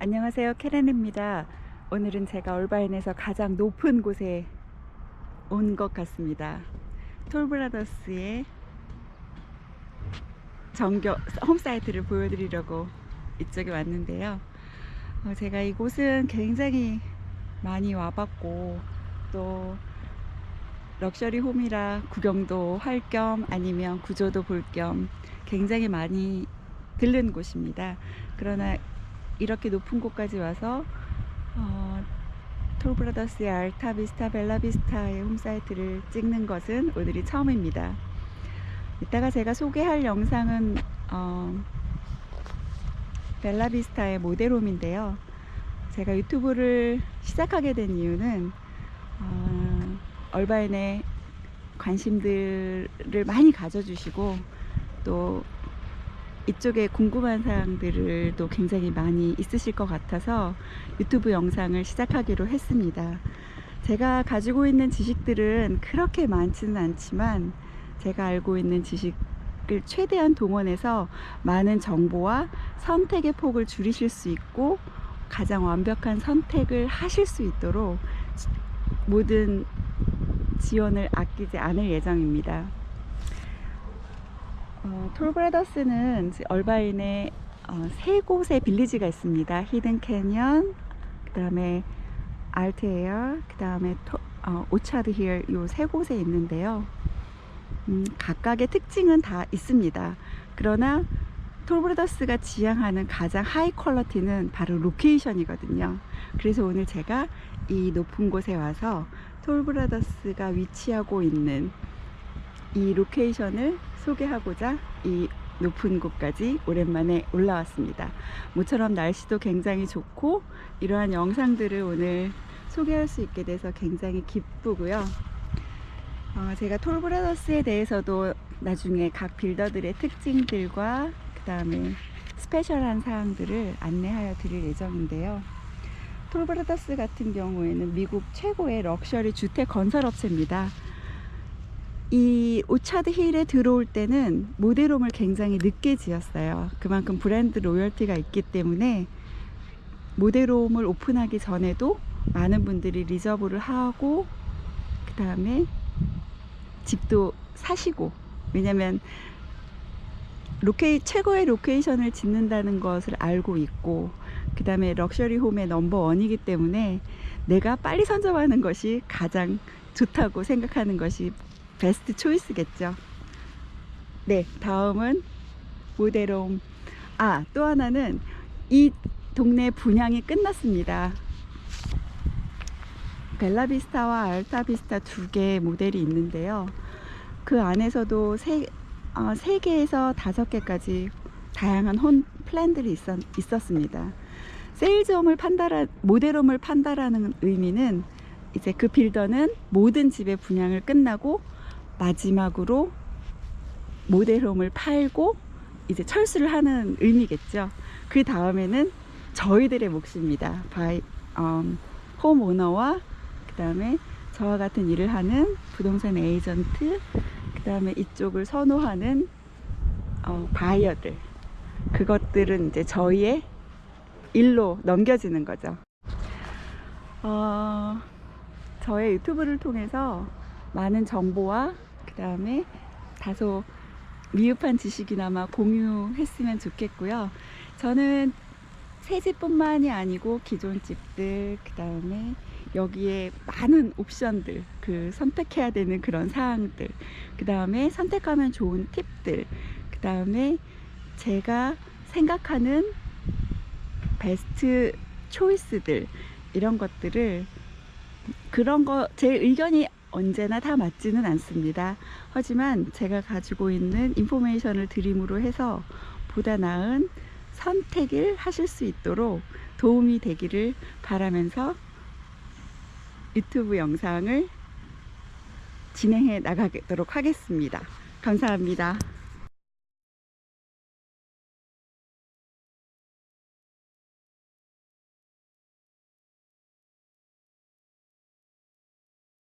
안녕하세요. 캐렌입니다. 오늘은 제가 얼바인에서 가장 높은 곳에 온 것 같습니다. 톨브라더스의 정교 홈사이트를 보여드리려고 이쪽에 왔는데요. 어, 제가 이곳은 굉장히 많이 와봤고 또 럭셔리 홈이라 구경도 할 겸 아니면 구조도 볼 겸 굉장히 많이 들른 곳입니다. 그러나 이렇게 높은 곳까지 와서 어, 톨브라더스의 알타비스타 벨라비스타의 홈사이트를 찍는 것은 오늘이 처음입니다. 이따가 제가 소개할 영상은 어, 벨라비스타의 모델홈인데요. 제가 유튜브를 시작하게 된 이유는 어, 얼바인의 관심들을 많이 가져주시고 또 이쪽에 궁금한 사항들도 굉장히 많이 있으실 것 같아서 유튜브 영상을 시작하기로 했습니다. 제가 가지고 있는 지식들은 그렇게 많지는 않지만 제가 알고 있는 지식을 최대한 동원해서 많은 정보와 선택의 폭을 줄이실 수 있고 가장 완벽한 선택을 하실 수 있도록 모든 지원을 아끼지 않을 예정입니다. 어, 톨브라더스는 얼바인에 어, 세 곳의 빌리지가 있습니다. 히든 캐년, 그 다음에 알트에어, 그 다음에 어, 오차드 힐 요 세 곳에 있는데요. 음, 각각의 특징은 다 있습니다. 그러나 톨브라더스가 지향하는 가장 하이 퀄러티는 바로 로케이션이거든요. 그래서 오늘 제가 이 높은 곳에 와서 톨브라더스가 위치하고 있는 이 로케이션을 소개하고자 이 높은 곳까지 오랜만에 올라왔습니다. 모처럼 날씨도 굉장히 좋고 이러한 영상들을 오늘 소개할 수 있게 돼서 굉장히 기쁘고요. 어, 제가 톨브라더스에 대해서도 나중에 각 빌더들의 특징들과 그 다음에 스페셜한 사항들을 안내하여 드릴 예정인데요. 톨브라더스 같은 경우에는 미국 최고의 럭셔리 주택 건설업체입니다. 이 오차드 힐에 들어올 때는 모델홈을 굉장히 늦게 지었어요. 그만큼 브랜드 로열티가 있기 때문에 모델홈을 오픈하기 전에도 많은 분들이 리저브를 하고 그 다음에 집도 사시고 왜냐면 로케이 최고의 로케이션을 짓는다는 것을 알고 있고 그 다음에 럭셔리 홈의 넘버 원이기 때문에 내가 빨리 선점하는 것이 가장 좋다고 생각하는 것이 베스트 초이스겠죠. 네, 다음은 모델홈. 아, 또 하나는 이 동네 분양이 끝났습니다. 벨라비스타와 알타비스타 두 개의 모델이 있는데요. 그 안에서도 세, 어, 세 개에서 다섯 개까지 다양한 혼 플랜들이 있었, 있었습니다. 세일즈홈을 판다라, 모델홈을 판다라는 의미는 이제 그 빌더는 모든 집의 분양을 끝나고 마지막으로 모델홈을 팔고 이제 철수를 하는 의미겠죠. 그 다음에는 저희들의 몫입니다. 바이, 음, 홈 오너와 그 다음에 저와 같은 일을 하는 부동산 에이전트, 그 다음에 이쪽을 선호하는 어, 바이어들. 그것들은 이제 저희의 일로 넘겨지는 거죠. 어, 저의 유튜브를 통해서 많은 정보와 그 다음에 다소 미흡한 지식이나마 공유했으면 좋겠고요. 저는 새 집뿐만이 아니고 기존 집들, 그 다음에 여기에 많은 옵션들, 그 선택해야 되는 그런 사항들, 그 다음에 선택하면 좋은 팁들, 그 다음에 제가 생각하는 베스트 초이스들, 이런 것들을 그런 거, 제 의견이 언제나 다 맞지는 않습니다. 하지만 제가 가지고 있는 인포메이션을 드림으로 해서 보다 나은 선택을 하실 수 있도록 도움이 되기를 바라면서 유튜브 영상을 진행해 나가도록 하겠습니다. 감사합니다.